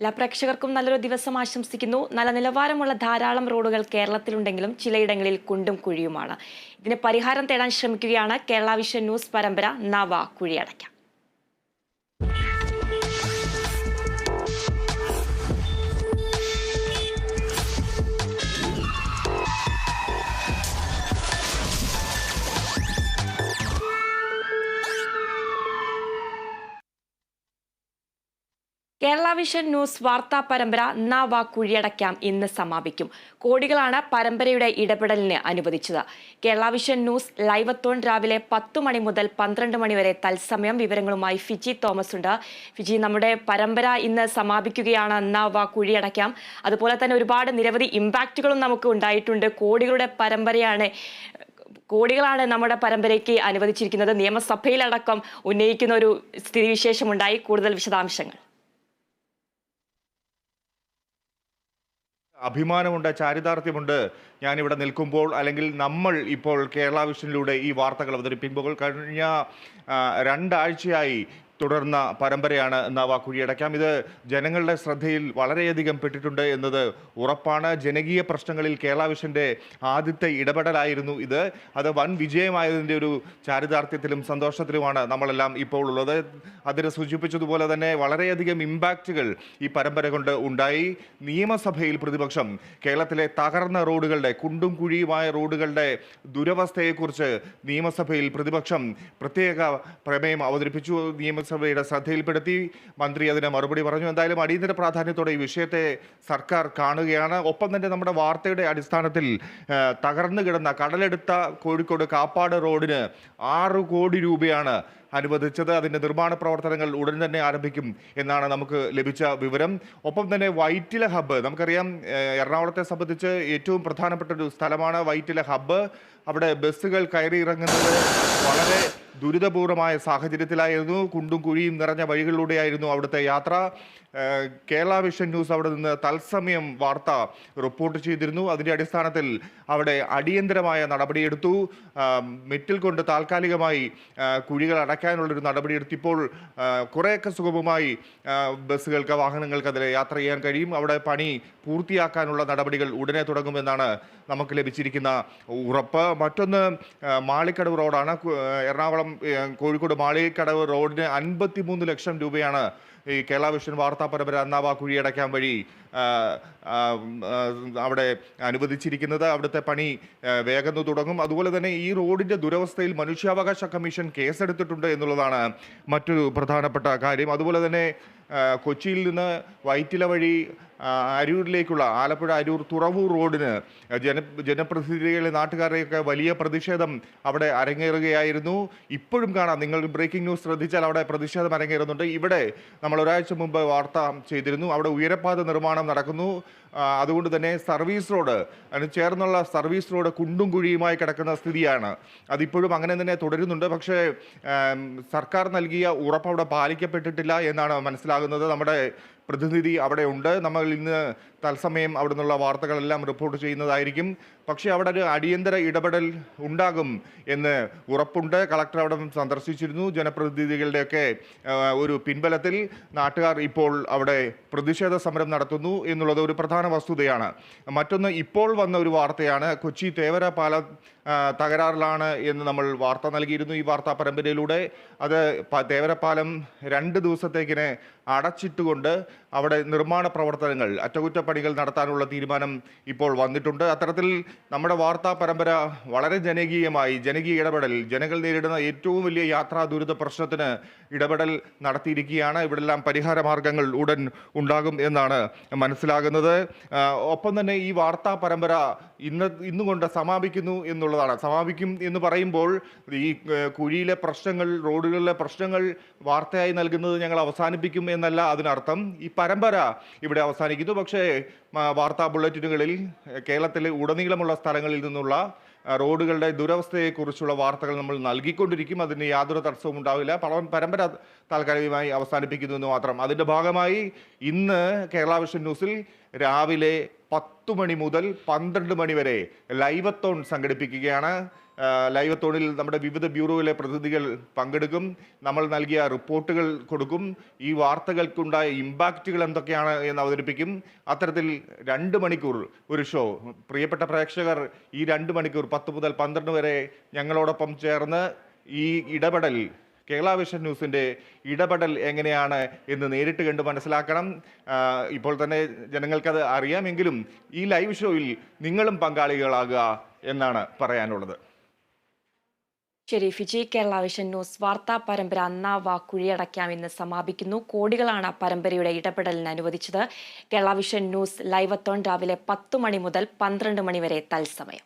എല്ലാ പ്രേക്ഷകർക്കും നല്ലൊരു ദിവസം ആശംസിക്കുന്നു. നല്ല നിലവാരമുള്ള ധാരാളം റോഡുകൾ കേരളത്തിലുണ്ടെങ്കിലും ചിലയിടങ്ങളിൽ കുണ്ടും കുഴിയുമാണ്. ഇതിന് പരിഹാരം തേടാൻ ശ്രമിക്കുകയാണ് കേരള വിഷൻ ന്യൂസ് പരമ്പര. നവ കുഴിയടയ്ക്കാം. കേരള വിഷൻ ന്യൂസ് വാർത്താ പരമ്പര നവ കുഴിയടയ്ക്കാം ഇന്ന് സമാപിക്കും. കോടികളാണ് പരമ്പരയുടെ ഇടപെടലിന് അനുവദിച്ചത്. കേരള വിഷൻ ന്യൂസ് ലൈവത്തോൺ രാവിലെ പത്തു മണി മുതൽ പന്ത്രണ്ട് മണി വരെ തത്സമയം വിവരങ്ങളുമായി ഫിജി തോമസ് ഉണ്ട്. ഫിജി നമ്മുടെ പരമ്പര ഇന്ന് സമാപിക്കുകയാണ്. നവ കുഴിയടയ്ക്കാം അതുപോലെ തന്നെ ഒരുപാട് നിരവധി ഇമ്പാക്റ്റുകളും നമുക്ക് ഉണ്ടായിട്ടുണ്ട്. കോടികളുടെ പരമ്പരയാണ് കോടികളാണ് നമ്മുടെ പരമ്പരയ്ക്ക് അനുവദിച്ചിരിക്കുന്നത്. നിയമസഭയിലടക്കം ഉന്നയിക്കുന്ന ഒരു സ്ഥിതിവിശേഷമുണ്ടായി. കൂടുതൽ വിശദാംശങ്ങൾ. അഭിമാനമുണ്ട് ചാരിതാർത്ഥ്യമുണ്ട്. ഞാനിവിടെ നിൽക്കുമ്പോൾ അല്ലെങ്കിൽ നമ്മൾ ഇപ്പോൾ കേരള വിഷനിലൂടെ ഈ വാർത്തകൾ അവതരിപ്പിക്കുമ്പോൾ കഴിഞ്ഞ രണ്ടാഴ്ചയായി തുടർന്ന പരമ്പരയാണ് നവ കുഴിയടക്കാം ഇത് ജനങ്ങളുടെ ശ്രദ്ധയിൽ വളരെയധികം പെട്ടിട്ടുണ്ട് എന്നത് ഉറപ്പാണ്. ജനകീയ പ്രശ്നങ്ങളിൽ കേരള വിഷന്റെ ആദ്യത്തെ ഇടപെടലായിരുന്നു ഇത്. അത് വൻ വിജയമായതിന്റെ ഒരു ചാരിതാർത്ഥ്യത്തിലും സന്തോഷത്തിലുമാണ് നമ്മളെല്ലാം ഇപ്പോൾ ഉള്ളത്. അതിന് സൂചിപ്പിച്ചതുപോലെ തന്നെ വളരെയധികം ഇമ്പാക്റ്റുകൾ ഈ പരമ്പര കൊണ്ട് ഉണ്ടായി. നിയമസഭയിൽ പ്രതിപക്ഷം കേരളത്തിലെ തകർന്ന റോഡുകളുടെ കുണ്ടും കുഴിയുമായ റോഡുകളുടെ ദുരവസ്ഥയെക്കുറിച്ച് നിയമസഭയിൽ പ്രതിപക്ഷം പ്രത്യേക പ്രമേയം അവതരിപ്പിച്ചു. നിയമസഭയുടെ ശ്രദ്ധയിൽപ്പെടുത്തി മന്ത്രി അതിന് മറുപടി പറഞ്ഞു. എന്തായാലും അടിയന്തര പ്രാധാന്യത്തോടെ ഈ വിഷയത്തെ സർക്കാർ കാണുകയാണ്. ഒപ്പം തന്നെ നമ്മുടെ വാർത്തയുടെ അടിസ്ഥാനത്തിൽ തകർന്നു കിടന്ന കടലെടുത്ത കോഴിക്കോട് കാപ്പാട് റോഡിന് ആറ് കോടി രൂപയാണ് അനുവദിച്ചത്. അതിന്റെ നിർമ്മാണ പ്രവർത്തനങ്ങൾ ഉടൻ തന്നെ ആരംഭിക്കും എന്നാണ് നമുക്ക് ലഭിച്ച വിവരം. ഒപ്പം തന്നെ വൈറ്റില ഹബ്ബ് നമുക്കറിയാം എറണാകുളത്തെ സംബന്ധിച്ച് ഏറ്റവും പ്രധാനപ്പെട്ട ഒരു സ്ഥലമാണ് വൈറ്റില ഹബ്ബ്. അവിടെ ബസ്സുകൾ കയറി ഇറങ്ങുന്നത് വളരെ ദുരിതപൂർവമായ സാഹചര്യത്തിലായിരുന്നു. കുണ്ടും കുഴിയും നിറഞ്ഞ വഴികളിലൂടെയായിരുന്നു അവിടുത്തെ യാത്ര. കേരള വിഷൻ ന്യൂസ് അവിടെ നിന്ന് തത്സമയം വാർത്ത റിപ്പോർട്ട് ചെയ്തിരുന്നു. അതിന്റെ അടിസ്ഥാനത്തിൽ അവിടെ അടിയന്തരമായ നടപടിയെടുത്തു. മെറ്റിൽ കൊണ്ട് താൽക്കാലികമായി കുഴികൾ അടയ്ക്കാനുള്ളൊരു നടപടിയെടുത്തു. ഇപ്പോൾ കുറേയൊക്കെ സുഗമമായി ബസ്സുകൾക്ക് വാഹനങ്ങൾക്ക് അതിൽ യാത്ര ചെയ്യാൻ കഴിയും. അവിടെ പണി പൂർത്തിയാക്കാനുള്ള നടപടികൾ ഉടനെ തുടങ്ങുമെന്നാണ് നമുക്ക് ലഭിച്ചിരിക്കുന്ന ഉറപ്പ്. മറ്റൊന്ന് മാളിക്കടവ് റോഡാണ്. എറണാകുളം കോഴിക്കോട് മാളികക്കടവ് റോഡിന് അൻപത്തിമൂന്ന് ലക്ഷം രൂപയാണ് ഈ കേരള വിഷൻ വാർത്താ പരമ്പര അന്നാവാ കുഴിയടയ്ക്കാൻ വഴി അവിടെ അനുവദിച്ചിരിക്കുന്നത് അവിടുത്തെ പണി വേഗം തുടങ്ങും. അതുപോലെ തന്നെ ഈ റോഡിന്റെ ദുരവസ്ഥയിൽ മനുഷ്യാവകാശ കമ്മീഷൻ കേസെടുത്തിട്ടുണ്ട് എന്നുള്ളതാണ് മറ്റൊരു പ്രധാനപ്പെട്ട കാര്യം. അതുപോലെ തന്നെ കൊച്ചിയിൽ നിന്ന് വൈറ്റില വഴി അരൂരിലേക്കുള്ള ആലപ്പുഴ അരൂർ തുറവൂർ റോഡിന് ജന ജനപ്രതിനിധികളെ നാട്ടുകാരെയൊക്കെ വലിയ പ്രതിഷേധം അവിടെ അരങ്ങേറുകയായിരുന്നു. ഇപ്പോഴും കാണാം. നിങ്ങൾ ബ്രേക്കിംഗ് ന്യൂസ് ശ്രദ്ധിച്ചാൽ അവിടെ പ്രതിഷേധം അരങ്ങേറുന്നുണ്ട്. ഇവിടെ നമ്മൾ ഒരാഴ്ച മുമ്പ് വാർത്ത ചെയ്തിരുന്നു. അവിടെ ഉയരപ്പാത നിർമ്മാണം നടക്കുന്നു. അതുകൊണ്ട് തന്നെ സർവീസ് റോഡ് അതിന് ചേർന്നുള്ള സർവീസ് റോഡ് കുണ്ടും കുഴിയുമായി കിടക്കുന്ന സ്ഥിതിയാണ്. അതിപ്പോഴും അങ്ങനെ തന്നെ തുടരുന്നുണ്ട്. പക്ഷേ സർക്കാർ നൽകിയ ഉറപ്പ് അവിടെ പാലിക്കപ്പെട്ടിട്ടില്ല എന്നാണ് മനസ്സിലാകുന്നത്. നമ്മുടെ പ്രതിനിധി അവിടെ ഉണ്ട് നമ്മൾ ഇന്ന് തത്സമയം അവിടെ നിന്നുള്ള വാർത്തകളെല്ലാം റിപ്പോർട്ട് ചെയ്യുന്നതായിരിക്കും. പക്ഷേ അവിടെ ഒരു അടിയന്തര ഇടപെടൽ ഉണ്ടാകും എന്ന് ഉറപ്പുണ്ട്. കളക്ടർ അവിടെ സന്ദർശിച്ചിരുന്നു. ജനപ്രതിനിധികളുടെയൊക്കെ ഒരു പിൻബലത്തിൽ നാട്ടുകാർ ഇപ്പോൾ അവിടെ പ്രതിഷേധ സമരം നടത്തുന്നു എന്നുള്ളത് ഒരു പ്രധാന വസ്തുതയാണ്. മറ്റൊന്ന് ഇപ്പോൾ വന്ന ഒരു വാർത്തയാണ്. കൊച്ചി തേവര പാലം തകരാറിലാണ് എന്ന് നമ്മൾ വാർത്ത നൽകിയിരുന്നു ഈ വാർത്താ പരമ്പരയിലൂടെ. അത് ദേവരപ്പാലം രണ്ട് ദിവസത്തേക്കിനെ അടച്ചിട്ടുകൊണ്ട് അവിടെ നിർമ്മാണ പ്രവർത്തനങ്ങൾ അറ്റകുറ്റപ്പണികൾ നടത്താനുള്ള തീരുമാനം ഇപ്പോൾ വന്നിട്ടുണ്ട്. അത്തരത്തിൽ നമ്മുടെ വാർത്താ പരമ്പര വളരെ ജനകീയമായി ജനകീയ ഇടപെടൽ ജനങ്ങൾ നേരിടുന്ന ഏറ്റവും വലിയ യാത്രാ ദുരിത പ്രശ്നത്തിന് ഇടപെടൽ നടത്തിയിരിക്കുകയാണ്. ഇവിടെല്ലാം പരിഹാര മാർഗങ്ങൾ ഉടൻ ഉണ്ടാകും എന്നാണ് മനസ്സിലാകുന്നത്. ഒപ്പം തന്നെ ഈ വാർത്താ പരമ്പര ഇന്ന് ഇന്നുകൊണ്ട് സമാപിക്കുന്നു എന്നുള്ളതാണ്. സമാപിക്കും എന്ന് പറയുമ്പോൾ ഈ കുഴിയിലെ പ്രശ്നങ്ങൾ റോഡുകളിലെ പ്രശ്നങ്ങൾ വാർത്തയായി നൽകുന്നത് ഞങ്ങൾ അവസാനിപ്പിക്കും എന്നല്ല അതിനർത്ഥം. ഈ പരമ്പര ഇവിടെ അവസാനിക്കുന്നു. പക്ഷേ വാർത്താ ബുള്ളറ്റിനുകളിൽ കേരളത്തിലെ ഉടനീളമുള്ള സ്ഥലങ്ങളിൽ നിന്നുള്ള റോഡുകളുടെ ദുരവസ്ഥയെക്കുറിച്ചുള്ള വാർത്തകൾ നമ്മൾ നൽകിക്കൊണ്ടിരിക്കും. അതിന് യാതൊരു തടസ്സവും ഉണ്ടാവില്ല. പരമ്പര താൽക്കാലികമായി അവസാനിപ്പിക്കുന്നു എന്ന് മാത്രം. അതിന്റെ ഭാഗമായി ഇന്ന് കേരള വിഷൻ ന്യൂസിൽ രാവിലെ പത്തു മണി മുതൽ പന്ത്രണ്ട് മണി വരെ ലൈവത്തോൺ സംഘടിപ്പിക്കുകയാണ്. ലൈവ് തോണിൽ നമ്മുടെ വിവിധ ബ്യൂറോയിലെ പ്രതിനിധികൾ പങ്കെടുക്കും. നമ്മൾ നൽകിയ റിപ്പോർട്ടുകൾ കൊടുക്കും. ഈ വാർത്തകൾക്കുണ്ടായ ഇമ്പാക്റ്റുകൾ എന്തൊക്കെയാണ് എന്ന് അവതരിപ്പിക്കും. അത്തരത്തിൽ രണ്ട് മണിക്കൂർ ഒരു ഷോ. പ്രിയപ്പെട്ട പ്രേക്ഷകർ ഈ രണ്ട് മണിക്കൂർ പത്ത് മുതൽ പന്ത്രണ്ട് വരെ ഞങ്ങളോടൊപ്പം ചേർന്ന് ഈ ഇടപെടൽ കേരള വിഷൻ ന്യൂസിന്റെ ഇടപെടൽ എങ്ങനെയാണ് എന്ന് നേരിട്ട് കണ്ട് മനസ്സിലാക്കണം. ഇപ്പോൾ തന്നെ ജനങ്ങൾക്കത് അറിയാമെങ്കിലും ഈ ലൈവ് ഷോയിൽ നിങ്ങളും പങ്കാളികളാകുക എന്നാണ് പറയാനുള്ളത്. ശരി ഫിജി കേരള വിഷൻ ന്യൂസ് വാർത്താ പരമ്പര അന്നാവ കുഴിയടയ്ക്കാം ഇന്ന് സമാപിക്കുന്നു. കോടികളാണ് പരമ്പരയുടെ ഇടപെടലിന് അനുവദിച്ചത്. കേരള വിഷൻ ന്യൂസ് ലൈവത്തോൺ രാവിലെ പത്ത് മണി മുതൽ പന്ത്രണ്ട് മണി വരെ തത്സമയം.